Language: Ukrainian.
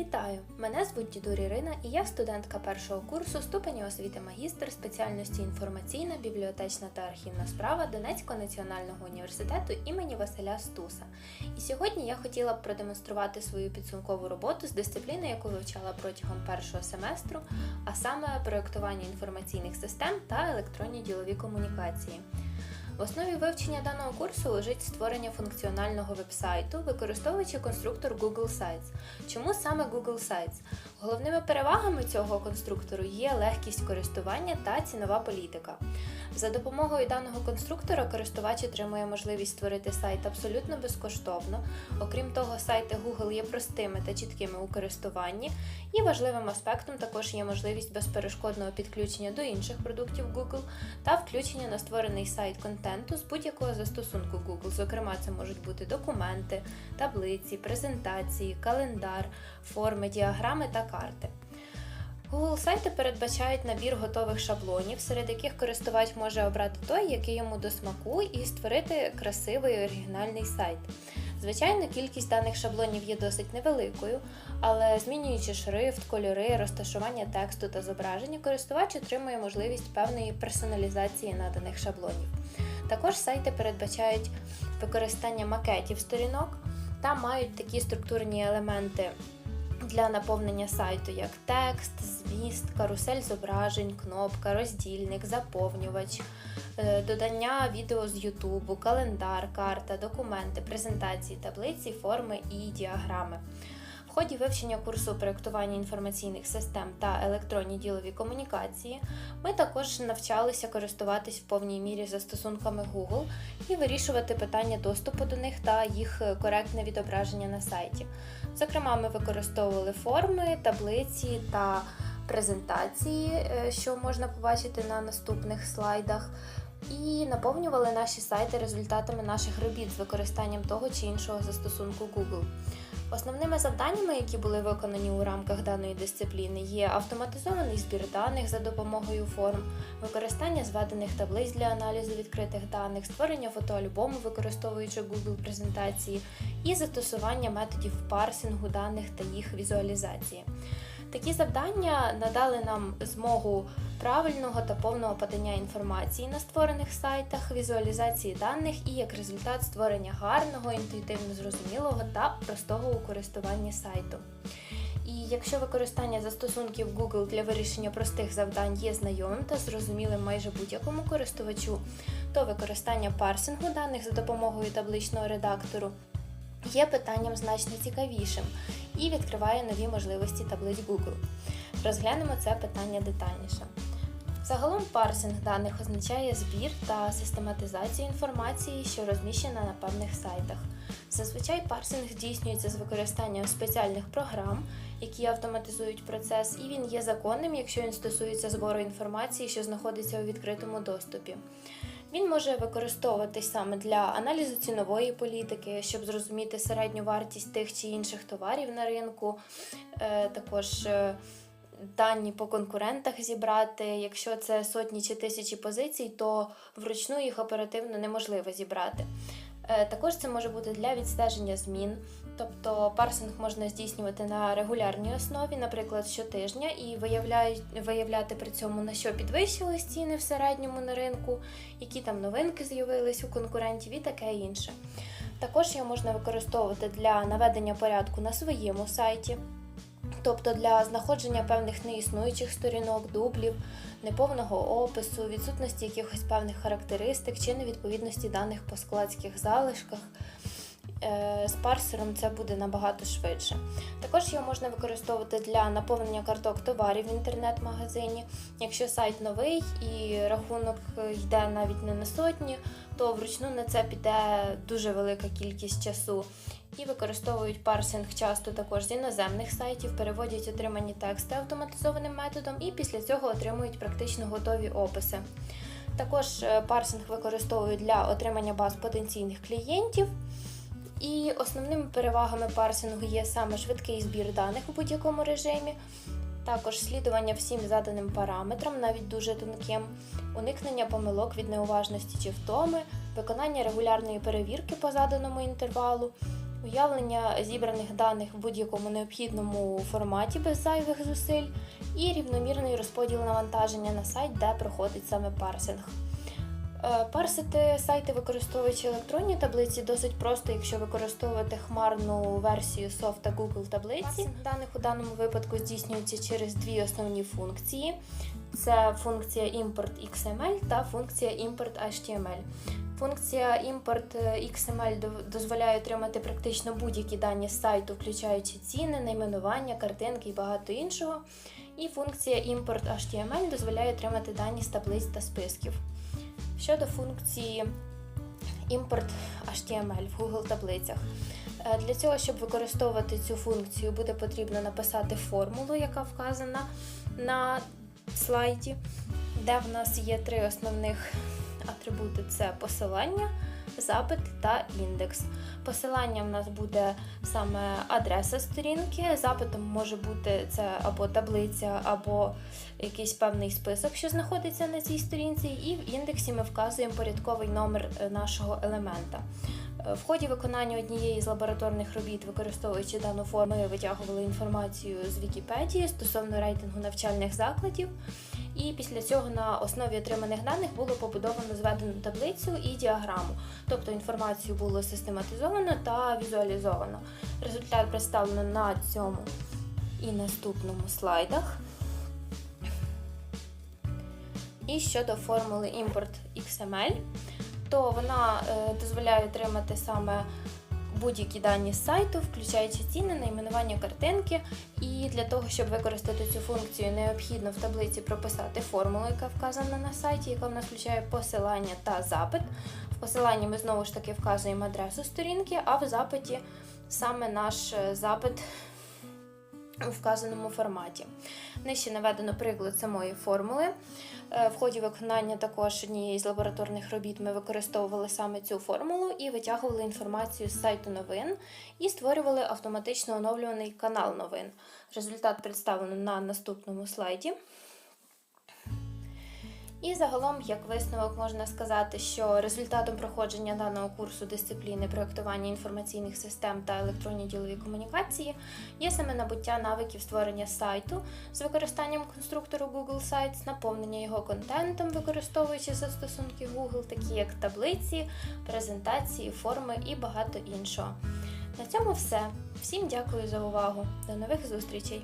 Вітаю! Мене звуть Дідур Ірина і я студентка першого курсу ступеня освіти магістр спеціальності інформаційна, бібліотечна та архівна справа Донецького національного університету імені Василя Стуса. І сьогодні я хотіла б продемонструвати свою підсумкову роботу з дисципліни, яку вивчала протягом першого семестру, а саме проєктування інформаційних систем та електронні ділові комунікації. В основі вивчення даного курсу лежить створення функціонального вебсайту, використовуючи конструктор Google Sites. Чому саме Google Sites? Головними перевагами цього конструктору є легкість користування та цінова політика. За допомогою даного конструктора користувач отримує можливість створити сайт абсолютно безкоштовно. Окрім того, сайти Google є простими та чіткими у користуванні, і важливим аспектом також є можливість безперешкодного підключення до інших продуктів Google та включення на створений сайт контенту з будь-якого застосунку Google. Зокрема, це можуть бути документи, таблиці, презентації, календар, форми, діаграми та карти. Google сайти передбачають набір готових шаблонів, серед яких користувач може обрати той, який йому до смаку, і створити красивий оригінальний сайт. Звичайно, кількість даних шаблонів є досить невеликою, але змінюючи шрифт, кольори, розташування тексту та зображення, користувач отримує можливість певної персоналізації наданих шаблонів. Також сайти передбачають використання макетів сторінок та мають такі структурні елементи для наповнення сайту, як текст, зміст, карусель зображень, кнопка, роздільник, заповнювач, е, додання відео з Ютубу, календар, карта, документи, презентації, таблиці, форми і діаграми. В ході вивчення курсу проєктування інформаційних систем та електронні ділові комунікації ми також навчалися користуватись в повній мірі застосунками Google і вирішувати питання доступу до них та їх коректне відображення на сайті. Зокрема, ми використовували форми, таблиці та презентації, е, що можна побачити на наступних слайдах. І наповнювали наші сайти результатами наших робіт з використанням того чи іншого застосунку Google. Основними завданнями, які були виконані у рамках даної дисципліни, є автоматизований збір даних за допомогою форм, використання зведених таблиць для аналізу відкритих даних, створення фотоальбому, використовуючи Google презентації, і застосування методів парсингу даних та їх візуалізації. Такі завдання надали нам змогу правильного та повного подання інформації на створених сайтах, візуалізації даних і як результат створення гарного, інтуїтивно зрозумілого та простого у користуванні сайту. І якщо використання застосунків Google для вирішення простих завдань є знайомим та зрозумілим майже будь-якому користувачу, то використання парсингу даних за допомогою табличного редактору є питанням значно цікавішим і відкриває нові можливості таблиць Google. Розглянемо це питання детальніше. Загалом парсинг даних означає збір та систематизацію інформації, що розміщена на певних сайтах. Зазвичай парсинг здійснюється з використанням спеціальних програм, які автоматизують процес, і він є законним, якщо він стосується збору інформації, що знаходиться у відкритому доступі. Він може використовуватись саме для аналізу цінової політики, щоб зрозуміти середню вартість тих чи інших товарів на ринку, е, також е, дані по конкурентах зібрати. Якщо це сотні чи тисячі позицій, то вручну їх оперативно неможливо зібрати. Е, також це може бути для відстеження змін, тобто парсинг можна здійснювати на регулярній основі, наприклад, щотижня, і виявляти при цьому на що підвищились ціни в середньому на ринку, які там новинки з'явились у конкурентів і таке інше. Також його можна використовувати для наведення порядку на своєму сайті. Тобто для знаходження певних неіснуючих сторінок, дублів, неповного опису, відсутності якихось певних характеристик чи невідповідності даних по складських залишках. Е, з парсером це буде набагато швидше. Також його можна використовувати для наповнення карток товарів в інтернет-магазині. Якщо сайт новий і рахунок йде навіть не на сотні, то вручну на це піде дуже велика кількість часу. І використовують парсинг часто також з іноземних сайтів, переводять отримані тексти автоматизованим методом і після цього отримують практично готові описи. Також е, парсинг використовують для отримання баз потенційних клієнтів. І основними перевагами парсингу є саме швидкий збір даних у будь-якому режимі, також слідування всім заданим параметрам, навіть дуже тонким, уникнення помилок від неуважності чи втоми, виконання регулярної перевірки по заданому інтервалу, уявлення зібраних даних в будь-якому необхідному форматі без зайвих зусиль, і рівномірний розподіл навантаження на сайт, де проходить саме парсинг. Е, Парсити сайти, використовуючи електронні таблиці, досить просто, якщо використовувати хмарну версію софта Google таблиці. Парсинг даних у даному випадку здійснюється через дві основні функції: це функція import XML та функція import HTML. Функція import XML дозволяє отримати практично будь-які дані з сайту, включаючи ціни, найменування, картинки і багато іншого. І функція import HTML дозволяє отримати дані з таблиць та списків. Щодо функції import HTML в Google таблицях. Е, Для цього, щоб використовувати цю функцію, буде потрібно написати формулу, яка вказана на слайді, де в нас є три основних атрибути: це посилання, запит та індекс. Посилання в нас буде саме адреса сторінки. Запитом може бути це або таблиця, або якийсь певний список, що знаходиться на цій сторінці, і в індексі ми вказуємо порядковий номер е, нашого елемента. Е, В ході виконання однієї з лабораторних робіт, використовуючи дану форму, ми витягували інформацію з Вікіпедії стосовно рейтингу навчальних закладів. І після цього на основі отриманих даних було побудовано зведену таблицю і діаграму. Тобто інформацію було систематизовано та візуалізовано. Результат представлено на цьому і наступному слайдах. І щодо формули import XML, то вона е, дозволяє отримати саме будь-які дані з сайту, включаючи ціни, найменування картинки. І для того, щоб використати цю функцію, необхідно в таблиці прописати формулу, яка вказана на сайті, яка в нас включає посилання та запит. В посиланні ми знову ж таки вказуємо адресу сторінки, а в запиті саме наш е, запит у вказаному форматі. Нижче наведено приклад самої формули. Е, В ході виконання також однієї з лабораторних робіт ми використовували саме цю формулу і витягували інформацію з сайту новин і створювали автоматично оновлюваний канал новин. Результат представлено на наступному слайді. І загалом, як висновок, можна сказати, що результатом проходження даного курсу дисципліни проєктування інформаційних систем та електронні ділові комунікації є саме набуття навиків створення сайту з використанням конструктору Google Sites, наповнення його контентом, використовуючи застосунки Google, такі як таблиці, презентації, форми і багато іншого. На цьому все. Всім дякую за увагу. До нових зустрічей!